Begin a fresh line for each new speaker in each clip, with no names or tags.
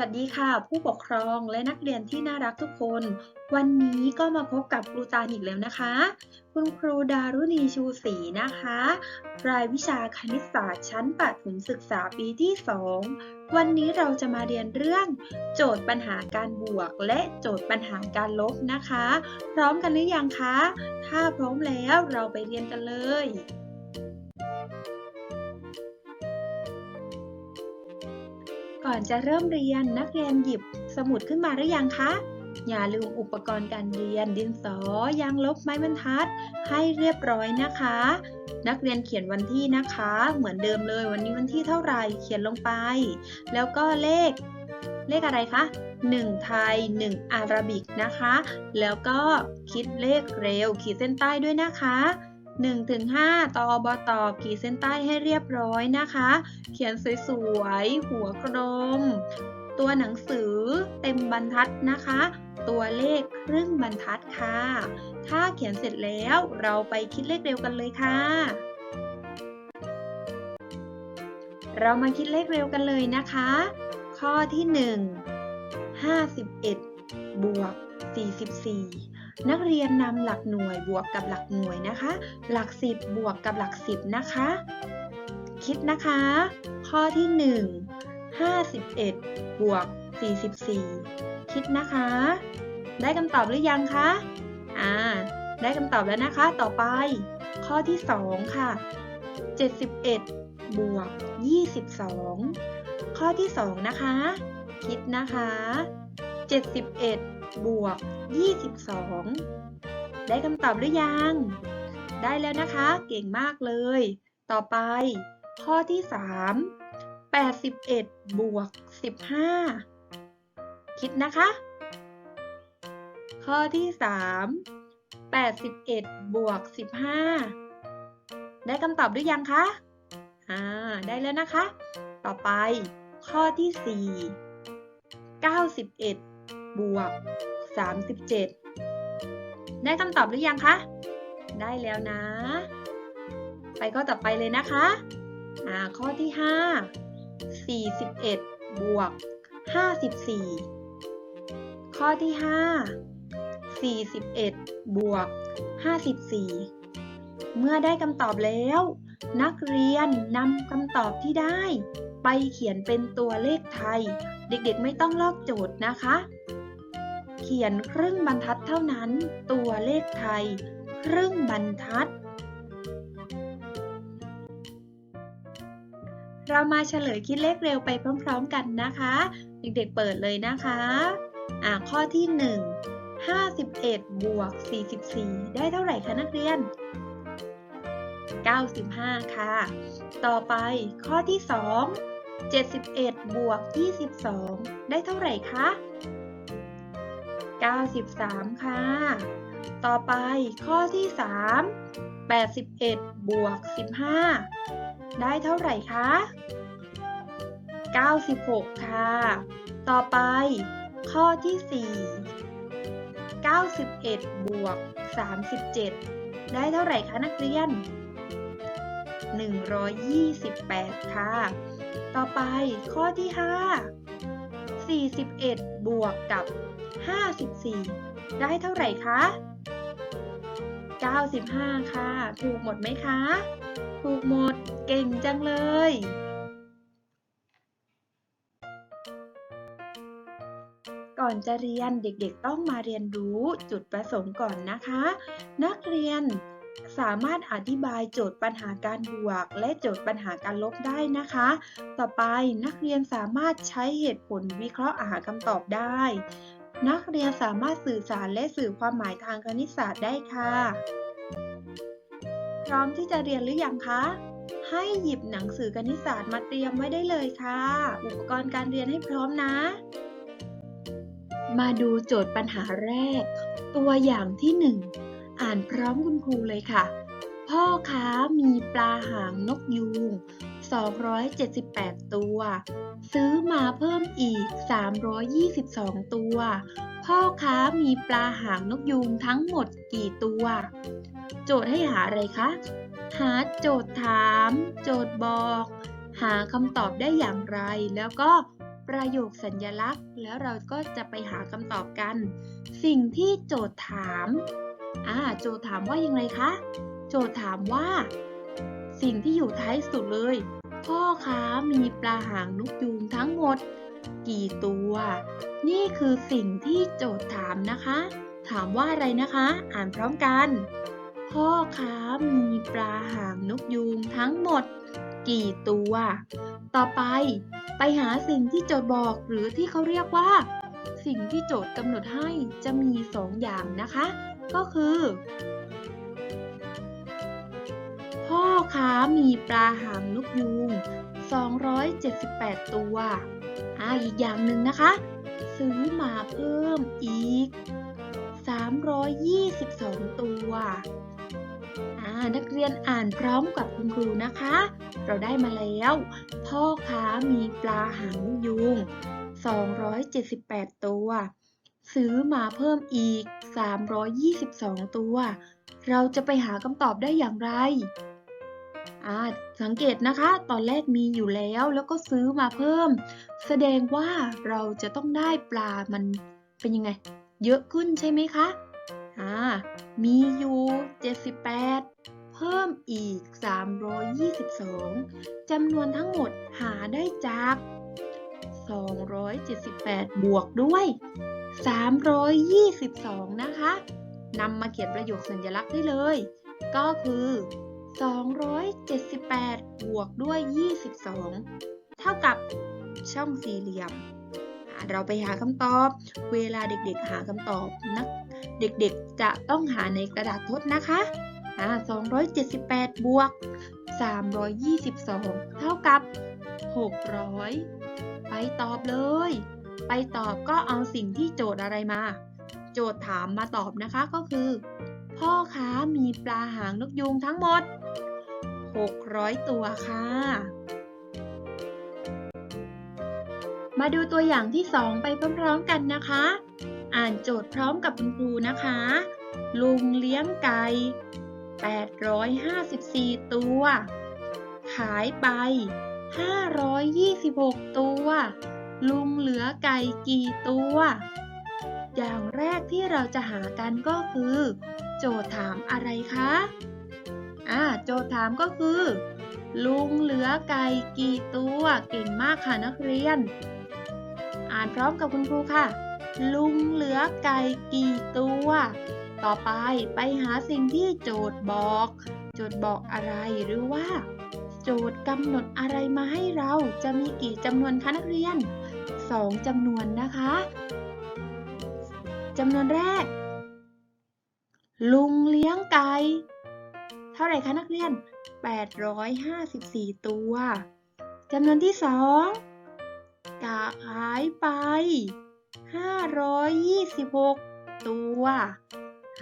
วัสดีค่ะ ผู้ปกครองและนักเรียนที่น่ารักทุกคน วันนี้ก็มาพบกับครูตาลอีกแล้วนะคะ คุณครูดารุณีชูศรีนะคะ รายวิชาคณิตศาสตร์ชั้นประถมศึกษาปีที่ 2 วันนี้เราจะมาเรียนเรื่องโจทย์ปัญหาการบวก และโจทย์ปัญหาการลบนะคะ พร้อมกันหรือยังคะ ถ้าพร้อมแล้วเราไปเรียนกันเลย ก่อนจะเริ่มเรียนนักเรียนหยิบสมุดขึ้นมาหรือยังคะ อย่าลืมอุปกรณ์การเรียนดินสอยางลบไม้บรรทัด ให้เรียบร้อยนะคะ นักเรียนเขียนวันที่นะคะ เหมือนเดิมเลยวันนี้วันที่เท่าไหร่เขียนลงไป แล้วก็เลข เลขอะไรคะ1 ไทย 1 อาราบิกนะคะ แล้วก็คิดเลขเร็วขีดเส้นใต้ด้วยนะคะ 1ถึง5ตอบตอบขีดเส้นใต้ให้เรียบร้อยนะคะ เขียนสวยๆ หัวกลม ตัวหนังสือเต็มบรรทัดนะคะ ตัวเลขครึ่งบรรทัดค่ะ ถ้าเขียนเสร็จแล้วเราไปคิดเลขเร็วกันเลยค่ะ เรามาคิดเลขเร็วกันเลยนะคะ ข้อที่ 1 51 บวก 44 นักเรียนนำหลักหน่วยบวกกับหลักหน่วยนะคะ หลัก 10 บวกกับหลัก 10 นะคะ คิดนะคะ ข้อที่ 1 51 บวก 44 คิดนะคะ ได้คำตอบหรือยังคะ อ่า ได้คำตอบแล้วนะคะ ต่อไป ข้อที่ 2 ค่ะ 71 บวก 22 ข้อที่ 2 นะคะ คิดนะคะ 71 บวก 22 ได้คำตอบหรือยัง ได้แล้วนะคะ เก่งมากเลย ต่อไป ข้อที่ 3 81 บวก 15 คิดนะคะ ข้อที่ 3 81 บวก 15 ได้คำตอบหรือยังคะอ่าได้แล้วนะคะ ต่อไปข้อที่ 4 91 บวก 37 ได้คำตอบหรือยังคะ ได้แล้วนะ ไปข้อต่อไปเลยนะคะอ่าข้อที่ 5 41 บวก 54 ข้อที่ 5 41 บวก 54 เมื่อได้คำตอบแล้วนักเรียนนำคำตอบที่ได้ ไปเขียนเป็นตัวเลขไทย เด็กๆไม่ต้องลอกโจทย์นะคะ ขียนครึ่งบรรทัดเท่านั้น ตัวเลขไทย ครึ่งบรรทัด เรามาเฉลยคิดเลขเร็วไปพร้อมๆกันนะคะ เด็กๆเปิดเลยนะคะอ่าข้อที่ 1 51 บวก 44 ได้เท่าไหร่คะนักเรียน 95 ค่ะ ต่อไปข้อที่ 2 71 บวก 22 ได้เท่าไหร่คะ 93 ค่ะ ต่อไปข้อที่ 3 81 บวก 15 ได้เท่าไหร่คะ 96 ค่ะ ต่อไป ข้อที่ 4 91 บวก 37 ได้เท่าไหร่คะนักเรียน 128 ค่ะ ต่อไปข้อที่ 5 41 บวกกับ 54 ได้เท่าไหร่คะ 95 ค่ะ ถูกหมดไหมคะ ถูกหมด เก่งจังเลยก่อนจะเรียนเด็กๆต้องมาเรียนรู้จุดประสงค์ก่อนนะคะ นักเรียนสามารถอธิบายโจทย์ปัญหาการบวก และโจทย์ปัญหาการลบได้นะคะ ต่อไปนักเรียนสามารถใช้เหตุผลวิเคราะห์หาคำตอบได้ นักเรียนสามารถสื่อสารและสื่อความหมายทางคณิตศาสตร์ได้ค่ะ พร้อมที่จะเรียนหรือยังคะ ให้หยิบหนังสือคณิตศาสตร์มาเตรียมไว้ได้เลยค่ะ อุปกรณ์การเรียนให้พร้อมนะ มาดูโจทย์ปัญหาแรก ตัวอย่างที่หนึ่งอ่านพร้อมคุณครูเลยค่ะ พ่อค้ามีปลาหางนกยูง 278 ตัว ซื้อมาเพิ่มอีก 322 ตัว พ่อค้ามีปลาหางนกยูงทั้งหมดกี่ตัว โจทย์ให้หาอะไรคะ หาโจทย์ถาม โจทย์บอก หาคำตอบได้อย่างไร แล้วก็ประโยคสัญลักษณ์ แล้วเราก็จะไปหาคำตอบกัน สิ่งที่โจทย์ถามอ่าโจทย์ถามว่ายังไงคะ โจทย์ถามว่า สิ่งที่อยู่ท้ายสุดเลย พ่อค้ามีปลาหางนกยูงทั้งหมด กี่ตัว นี่คือสิ่งที่โจทย์ถามนะคะ ถามว่าอะไรนะคะ อ่านพร้อมกัน พ่อค้ามีปลาหางนกยูงทั้งหมด กี่ตัว ต่อไป ไปหาสิ่งที่โจทย์บอกหรือที่เขาเรียกว่า สิ่งที่โจทย์กำหนดให้จะมีสองอย่างนะคะ ก็คือ พ่อค้ามีปลาหางนกยูง278 ตัวอ่าอีกอย่างหนึ่งนะคะ ซื้อมาเพิ่มอีก 322 ตัวอ่านักเรียนอ่านพร้อมกับคุณครูนะคะ เราได้มาแล้ว พ่อค้ามีปลาหางนกยูง278 ตัว ซื้อมาเพิ่มอีก 322 ตัว เราจะไปหาคำตอบได้อย่างไร สังเกตนะคะ ตอนแรกมีอยู่แล้วแล้วก็ซื้อมาเพิ่ม แสดงว่าเราจะต้องได้ปลามันเป็นยังไง เยอะขึ้นใช่ไหมคะอ่ามีอยู่78 เพิ่มอีก 322จำนวนทั้งหมดหาได้จาก 278 บวกด้วย 322 นะคะนำมาเขียนประโยคสัญลักษณ์ได้เลย ก็คือ 278 บวกด้วย 22 เท่ากับช่องสี่เหลี่ยม เราไปหาคำตอบ เวลาเด็กๆหาคำตอบนะเด็กๆจะต้องหาในกระดาษทดนะคะอ่า278 บวก 322 เท่ากับ 600 ไปตอบเลย ไปตอบก็เอาสิ่งที่โจทย์อะไรมา โจทย์ถามมาตอบนะคะก็คือ พ่อค้ามีปลาหางนกยูงทั้งหมด 600 ตัวค่ะ มาดูตัวอย่างที่ 2 ไปพร้อมๆกันนะคะ อ่านโจทย์พร้อมกับคุณครูนะคะ ลุงเลี้ยงไก่ 854 ตัว ขายไป 526 ตัว ลุงเหลือไก่กี่ตัว อย่างแรกที่เราจะหากันก็คือ โจทย์ถามอะไรคะ อ่าโจทย์ถามก็คือ ลุงเหลือไก่กี่ตัวเก่งมากค่ะนักเรียน อ่านพร้อมกับคุณครูค่ะ ลุงเหลือไก่กี่ตัว ต่อไปไปหาสิ่งที่โจทย์บอก โจทย์บอกอะไรหรือว่า โจทย์กำหนดอะไรมาให้เราจะมีกี่จำนวนคะนักเรียน2จำนวนนะคะจำนวนแรก ลุงเลี้ยงไก่ เท่าไหร่คะนักเรียน 854 ตัวจำนวนที่สองกะขายไป 526 ตัว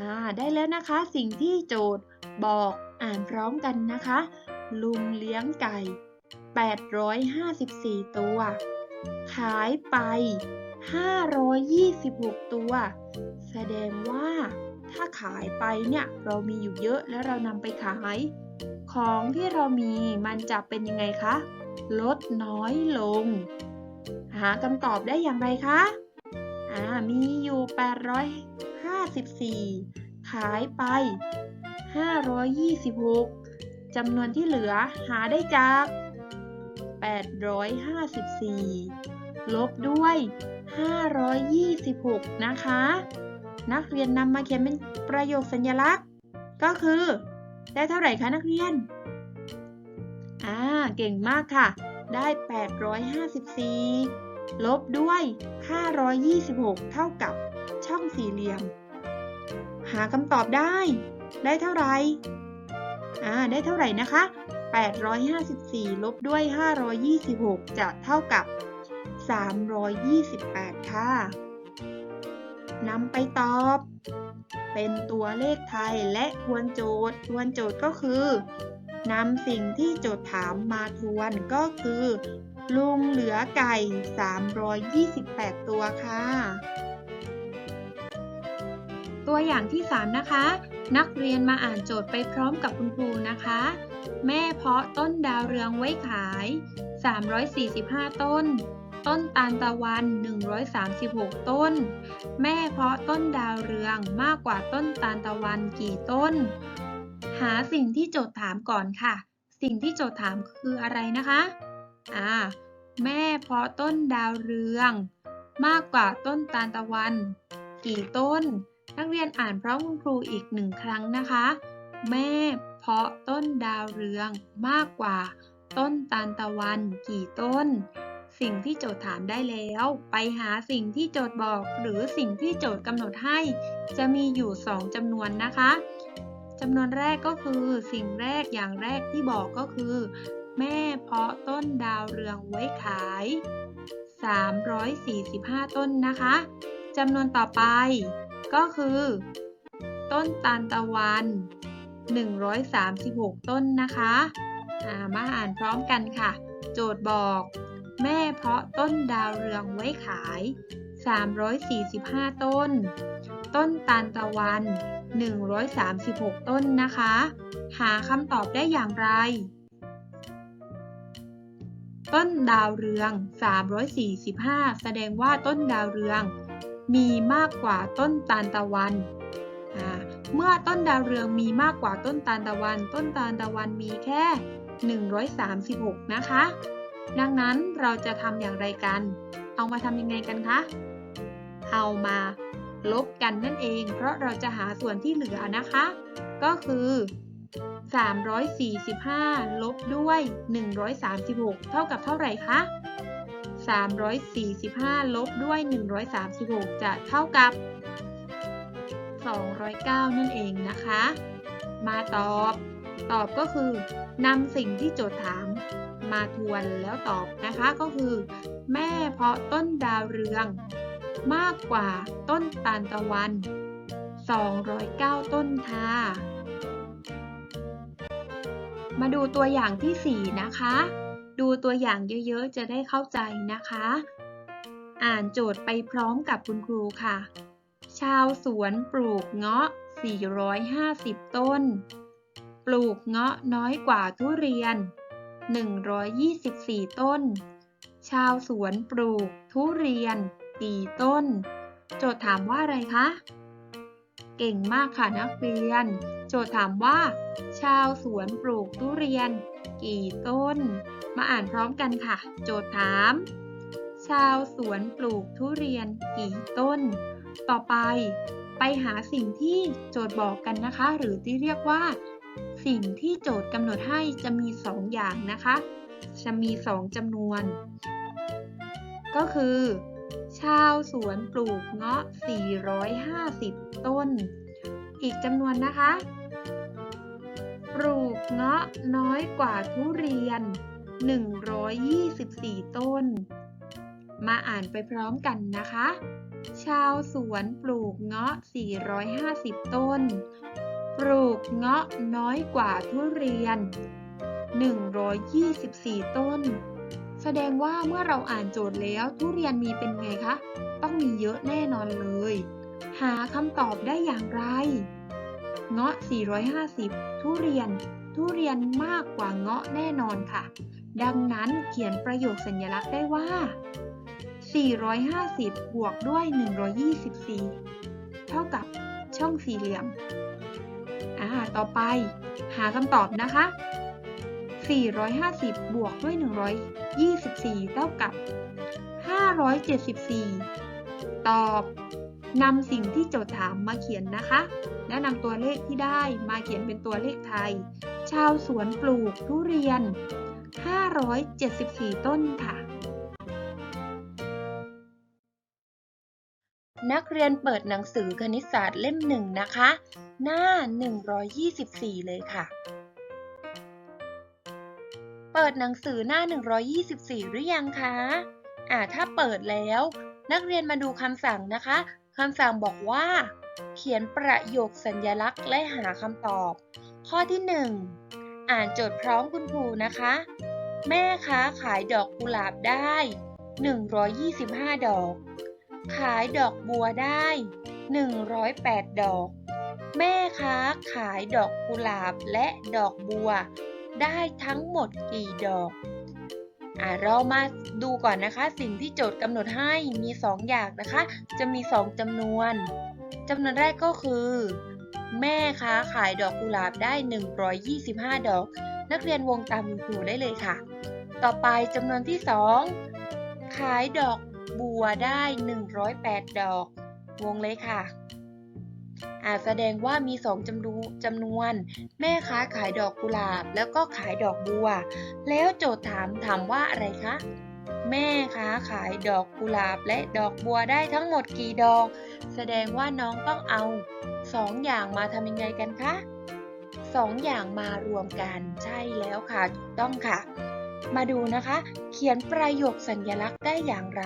อ่าได้แล้วนะคะสิ่งที่โจทย์บอกอ่านพร้อมกันนะคะ ลุงเลี้ยงไก่ 854 ตัว ขายไป 526 ตัว แสดงว่า ถ้าขายไปเนี่ยเรามีอยู่เยอะแล้วเรานำไปขาย ของที่เรามีมันจะเป็นยังไงคะ ลดน้อยลง หาคำตอบได้อย่างไรคะอ่ามีอยู่ 854 ขายไป 526จำนวนที่เหลือหาได้จาก 854 ลบด้วย 526 นะคะ นักเรียนนำมาเขียนเป็นประโยคสัญลักษณ์ ก็คือ ได้เท่าไหร่คะนักเรียน อ่า เก่งมากค่ะ ได้ 854 ลบด้วย 526 เท่ากับช่องสี่เหลี่ยม หาคำตอบได้ ได้เท่าไหร่ อ่า ได้เท่าไหร่นะคะ 854 ลบด้วย 526 จะเท่ากับ 328 ค่ะ นำไปตอบ เป็นตัวเลขไทยและทวนโจทย์ ทวนโจทย์ก็คือนำสิ่งที่โจทย์ถามมาทวนก็คือ ลุงเหลือไก่ 328 ตัวค่ะ ตัวอย่างที่ 3 นะคะ นักเรียนมาอ่านโจทย์ไปพร้อมกับคุณครูนะคะ แม่เพาะต้นดาวเรืองไว้ขาย 345 ต้น ต้นตาลตะวัน 136 ต้น แม่เพาะต้นดาวเรืองมากกว่าต้นตาลตะวันกี่ต้น หาสิ่งที่โจทย์ถามก่อนค่ะ สิ่งที่โจทย์ถามคืออะไรนะคะอ่าแม่เพาะต้นดาวเรือง มากกว่าต้นตาลตะวัน กี่ต้น นักเรียนอ่านพร้อมคุณครูอีกหนึ่งครั้งนะคะ แม่เพาะต้นดาวเรืองมากกว่าต้นตาลตะวันกี่ต้น สิ่งที่โจทย์ถามได้แล้ว ไปหาสิ่งที่โจทย์บอก หรือสิ่งที่โจทย์กำหนดให้ จะมีอยู่ 2จำนวนนะคะจำนวนแรกก็คือสิ่งแรกอย่างแรกที่บอกก็คือ แม่เพาะต้นดาวเรืองไว้ขาย 345 ต้นนะคะจำนวนต่อไปก็คือ ต้นตาลตะวัน 136 ต้นนะคะามาอ่านพร้อมกันค่ะ โจทย์บอก แม่เพาะต้นดาวเรืองไว้ขาย 345 ต้น ต้นตาลตะวัน 136 ต้นนะคะ หาคำตอบได้อย่างไร ต้นดาวเรือง 345 แสดงว่าต้นดาวเรือง มีมากกว่าต้นตาลตะวันเมื่อต้นดาวเรืองมีมากกว่าต้นตาลตะวัน ต้นตาลตะวันมีแค่ 136 นะคะ ดังนั้นเราจะทำอย่างไรกัน เอามาทำยังไงกันคะ เอามาลบกันนั่นเอง เพราะเราจะหาส่วนที่เหลือนะคะ ก็คือ 345 ลบด้วย 136 เท่ากับเท่าไหร่คะ 345 ลบด้วย 136 จะเท่ากับ 209 นั่นเองนะคะ มาตอบ ตอบก็คือนำสิ่งที่โจทย์ถาม มาทวนแล้วตอบนะคะก็คือ แม่เพาะต้นดาวเรือง มากกว่าต้นตาลตะวัน 209 ต้นค่ะ มาดูตัวอย่างที่ 4 นะคะ ดูตัวอย่างเยอะๆ จะได้เข้าใจนะคะ อ่านโจทย์ไปพร้อมกับคุณครูค่ะ ชาวสวนปลูกเงาะ 450 ต้น ปลูกเงาะน้อยกว่าทุเรียน 124 ต้น ชาวสวนปลูก ทุเรียนกี่ต้น โจทย์ถามว่าอะไรคะ เก่งมากค่ะนักเรียน โจทย์ถามว่า ชาวสวนปลูกทุเรียน กี่ต้น มาอ่านพร้อมกันค่ะ โจทย์ถาม ชาวสวนปลูกทุเรียนกี่ต้น ต่อไป ไปหาสิ่งที่โจทย์บอกกันนะคะ หรือที่เรียกว่า สิ่งที่โจทย์กำหนดให้จะมี 2 อย่างนะคะ จะมี 2จำนวน ก็คือ ชาวสวนปลูกเงาะ 450 ต้น อีกจำนวนนะคะ ปลูกเงาะน้อยกว่าทุเรียน 124 ต้น มาอ่านไปพร้อมกันนะคะ ชาวสวนปลูกเงาะ 450 ต้น ปลูกเงาะน้อยกว่าทุเรียน 124 ต้น แสดงว่าเมื่อเราอ่านโจทย์แล้วทุเรียนมีเป็นไงคะ ต้องมีเยอะแน่นอนเลย หาคำตอบได้อย่างไร เงาะ 450 ทุเรียน ทุเรียนมากกว่าเงาะแน่นอนค่ะ ดังนั้นเขียนประโยคสัญลักษณ์ได้ว่า 450 บวกด้วย 124 เท่ากับช่องสี่เหลี่ยม อ่า ต่อไป หาคำตอบนะคะ 450 บวกด้วย 124 เท่ากับ 574 ตอบนำสิ่งที่โจทย์ถามมาเขียนนะคะ และนำตัวเลขที่ได้มาเขียนเป็นตัวเลขไทย ชาวสวนปลูกทุเรียน 574 ต้นค่ะ นักเรียนเปิดหนังสือคณิตศาสตร์เล่มหนึ่งนะคะ หน้า 124 เลยค่ะ เปิดหนังสือหน้า 124 หรือยังคะ อ่า ถ้าเปิดแล้ว นักเรียนมาดูคำสั่งนะคะ คำสั่งบอกว่า เขียนประโยคสัญลักษณ์และหาคำตอบ ข้อที่ 1 อ่านโจทย์พร้อมคุณครูนะคะ แม่ค้าขายดอกกุหลาบได้ 125 ดอก ขายดอกบัวได้ 108 ดอก แม่ค้าขายดอกกุหลาบและดอกบัว ได้ทั้งหมดกี่ดอกอ่าเรามาดูก่อนนะคะ สิ่งที่โจทย์กำหนดให้มี 2 อย่างนะคะ จะมี 2จำนวนจำนวนแรกก็คือ แม่ค้าขายดอกกุหลาบได้ 125 ดอก นักเรียนวงตามครูได้เลยค่ะ ต่อไปจำนวนที่ 2 ขายดอกบัวได้ 108 ดอก วงเลยค่ะ อาจแสดงว่ามีสองจำจำนวน แม่ค้าขายดอกกุหลาบ แล้วก็ขายดอกบัว แล้วโจทย์ถามถามว่าอะไรคะ แม่ค้าขายดอกกุหลาบและดอกบัวได้ทั้งหมดกี่ดอก แสดงว่าน้องต้องเอาสองอย่างมาทำยังไงกันคะสองอย่างมารวมกันใช่แล้วค่ะถูกต้องค่ะ มาดูนะคะ เขียนประโยคสัญลักษณ์ได้อย่างไร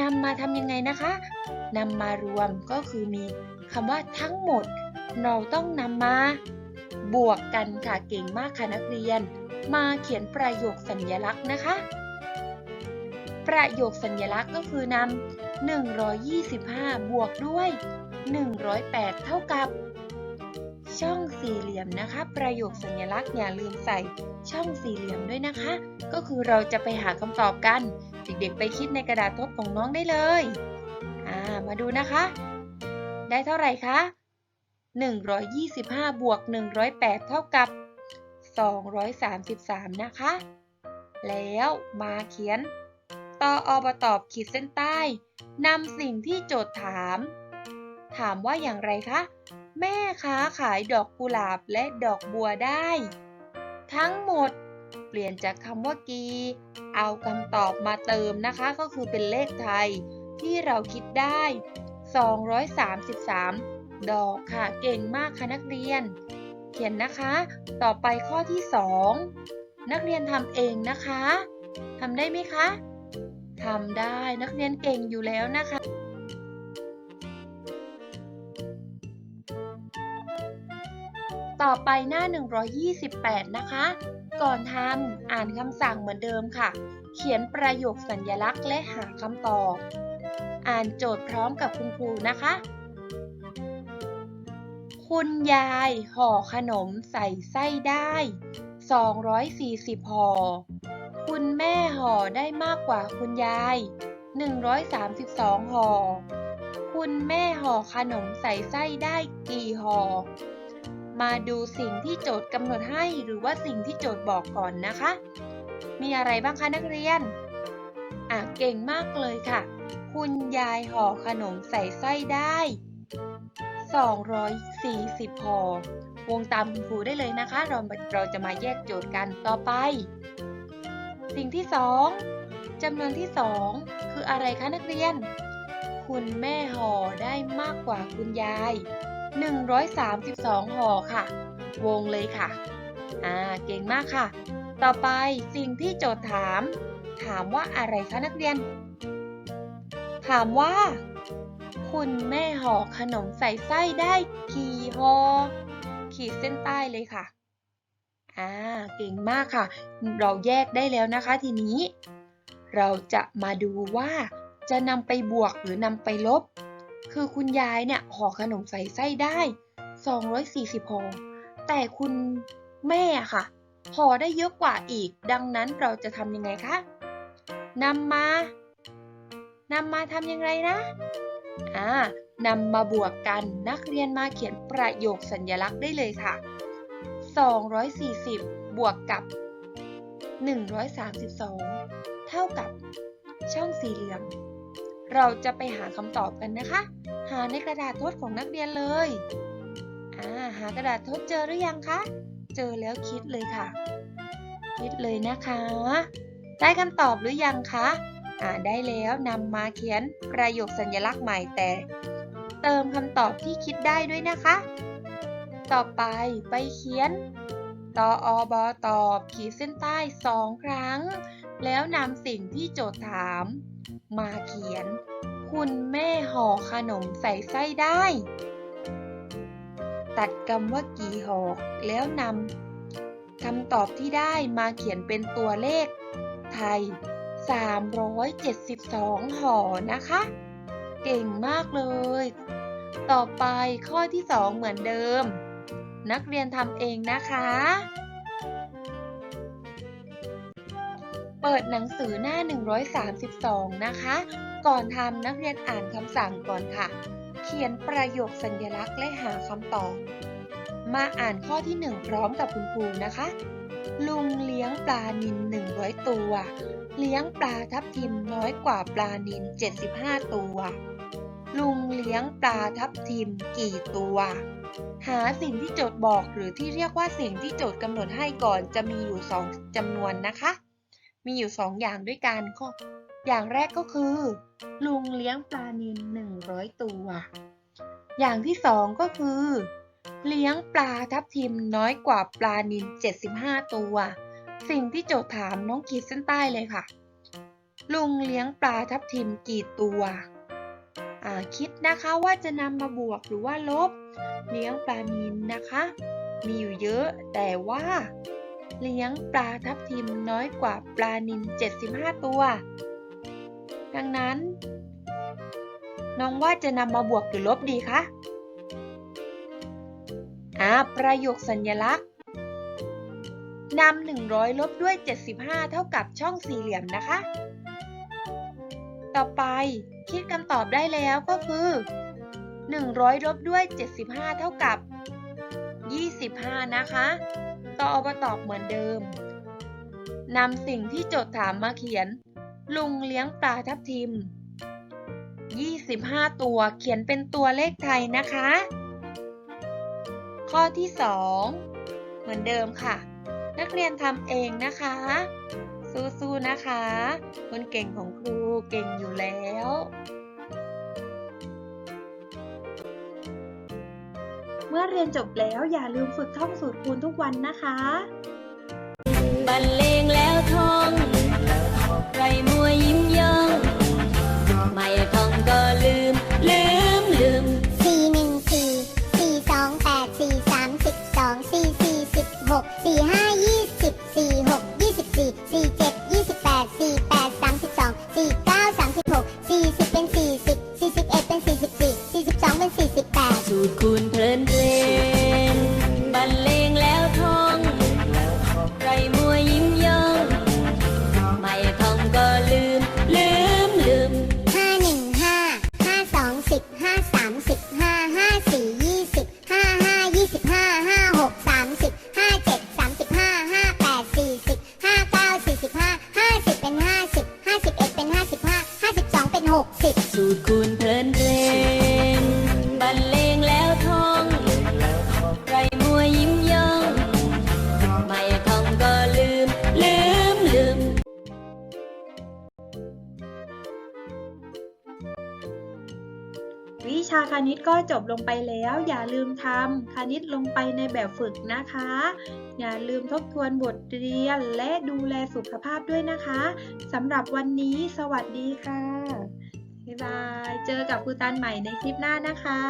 นำมาทำยังไงนะคะนำมารวมก็คือมี คำว่าทั้งหมด เราต้องนำมา บวกกันค่ะเก่งมากค่ะนักเรียน มาเขียนประโยคสัญลักษณ์นะคะ ประโยคสัญลักษณ์ก็คือนำ125 บวกด้วย 108 เท่ากับ ช่องสี่เหลี่ยมนะคะ ประโยคสัญลักษณ์อย่าลืมใส่ช่องสี่เหลี่ยมด้วยนะคะ ก็คือเราจะไปหาคำตอบกัน เด็กๆไปคิดในกระดาษทดของน้องได้เลย อ่า มาดูนะคะ ได้เท่าไหร่คะ 125 บวก 108 เท่ากับ 233 นะคะ แล้วมาเขียนต่ออบตอบขีดเส้นใต้นำสิ่งที่โจทย์ถาม ถามว่าอย่างไรคะ แม่ค้าขายดอกกุหลาบและดอกบัวได้ ทั้งหมดเปลี่ยนจากคำว่ากี เอาคำตอบมาเติมนะคะ ก็คือเป็นเลขไทยที่เราคิดได้ 233 ดอกค่ะ เก่งมากค่ะนักเรียน เขียนนะคะ ต่อไปข้อที่ 2 นักเรียนทำเองนะคะทำได้ไหมคะทำได้นักเรียนเก่งอยู่แล้วนะคะ ต่อไปหน้า 128 นะคะ ก่อนทำอ่านคำสั่งเหมือนเดิมค่ะ เขียนประโยคสัญลักษณ์และหาคำตอบ อ่านโจทย์พร้อมกับคุณครูนะคะ คุณยายห่อขนมใส่ไส้ได้ 240ห่อ คุณแม่ห่อได้มากกว่าคุณยาย 132ห่อ คุณแม่ห่อขนมใส่ไส้ได้กี่ห่อ มาดูสิ่งที่โจทย์กำหนดให้หรือว่าสิ่งที่โจทย์บอกก่อนนะคะ มีอะไรบ้างคะนักเรียนอะเก่งมากเลยค่ะ คุณยายห่อขนมใส่ไส้ได้ 240ห่อวงตามคุณครูได้เลยนะคะ เราเราจะมาแยกโจทย์กันต่อไป สิ่งที่สองจำนวนที่สองคืออะไรคะนักเรียน คุณแม่ห่อได้มากกว่าคุณยาย 132ห่อค่ะ วงเลยค่ะ อ่า เก่งมากค่ะ ต่อไปสิ่งที่โจทย์ถาม ถามว่าอะไรคะนักเรียน ถามว่า คุณแม่ห่อขนมใส่ไส้ได้กี่ห่อขีดเส้นใต้เลยค่ะ อ่า เก่งมากค่ะ เราแยกได้แล้วนะคะทีนี้ เราจะมาดูว่าจะนำไปบวกหรือนำไปลบ คือคุณยายเนี่ยห่อขนมใส่ไส้ได้ 240ห่อ แต่คุณแม่ค่ะห่อได้เยอะกว่าอีก ดังนั้นเราจะทำยังไงคะนำมา นำมาทำยังไงนะ อ่านำมาบวกกันนักเรียนมาเขียนประโยคสัญลักษณ์ได้เลยค่ะ 240 บวกกับ 132 เท่ากับช่องสี่เหลี่ยม เราจะไปหาคำตอบกันนะคะ หาในกระดาษทดของนักเรียนเลย อ่า หากระดาษทดเจอหรือยังคะ เจอแล้วคิดเลยค่ะ คิดเลยนะคะ ได้คำตอบหรือยังคะ อ่าได้แล้วนำมาเขียนประโยคสัญลักษณ์ใหม่แต่ เติมคำตอบที่คิดได้ด้วยนะคะ ต่อไปไปเขียนตออบตอบขีดเส้นใต้สองครั้ง แล้วนำสิ่งที่โจทย์ถาม มาเขียน คุณแม่ห่อขนมใส่ไส้ได้ ตัดคำว่ากี่ห่อแล้วนำคำตอบที่ได้มาเขียนเป็นตัวเลขไทย 372ห่อนะคะ เก่งมากเลย ต่อไปข้อที่ 2 เหมือนเดิม นักเรียนทำเองนะคะ เปิดหนังสือหน้า 132 นะคะ ก่อนทำนักเรียนอ่านคำสั่งก่อนค่ะ เขียนประโยคสัญลักษณ์และหาคำตอบมาอ่านข้อที่ 1 พร้อมกับคุณครูนะคะ ลุงเลี้ยงปลานิล100 ตัว เลี้ยงปลาทับทิมน้อยกว่าปลานิล75 ตัว ลุงเลี้ยงปลาทับทิมกี่ตัว หาสิ่งที่โจทย์บอกหรือที่เรียกว่าสิ่งที่โจทย์กำหนดให้ก่อนจะมีอยู่ 2จำนวนนะคะ มีอยู่ 2 อย่างด้วยกันอย่างแรกก็คือ ลุงเลี้ยงปลานิล100 ตัว อย่างที่สองก็คือ เลี้ยงปลาทับทิมน้อยกว่าปลานิล75 ตัว สิ่งที่โจทย์ถามน้องขีดเส้นใต้เลยค่ะ ลุงเลี้ยงปลาทับทิมกี่ตัวอ่าคิดนะคะว่าจะนำมาบวกหรือว่าลบ เลี้ยงปลานิลนะคะ มีอยู่เยอะแต่ว่า เลี้ยงปลาทับทิมน้อยกว่าปลานิล75 ตัว ดังนั้น น้องว่าจะนำมาบวกหรือลบดีคะอ่าประโยคสัญลักษณ์ นำ100 ลบด้วย 75 เท่ากับช่องสี่เหลี่ยมนะคะ ต่อไปคิดคำตอบได้แล้วก็คือ 100 ลบด้วย 75 เท่ากับ 25 นะคะก็เอามาตอบเหมือนเดิมนำสิ่งที่โจทย์ถามมาเขียน ลุงเลี้ยงปลาทับทิม 25 ตัวเขียนเป็นตัวเลขไทยนะคะ ข้อที่ 2 เหมือนเดิมค่ะ นักเรียนทำเองนะคะ สู้ๆนะคะ คนเก่งของครูเก่งอยู่แล้วเมื่อเรียนจบแล้วอย่าลืมฝึกท่องสูตรคูณทุกวันนะคะ
บรรเลงแล้วท่องไรมัวยิ้ม
หกสิบ
สูตรคูณเพลินเพลงบรรเลงแล้วท่องไรมัวยิ้มย่องไม่ท่องก็ลืม ลืมลืม
วิชาคณิตก็จบลงไปแล้ว อย่าลืมทำคณิตลงไปในแบบฝึกนะคะ อย่าลืมทบทวนบทเรียนและดูแลสุขภาพด้วยนะคะสำหรับวันนี้ สวัสดีค่ะบ๊ายบาย เจอกับครูตันใหม่ในคลิปหน้านะคะ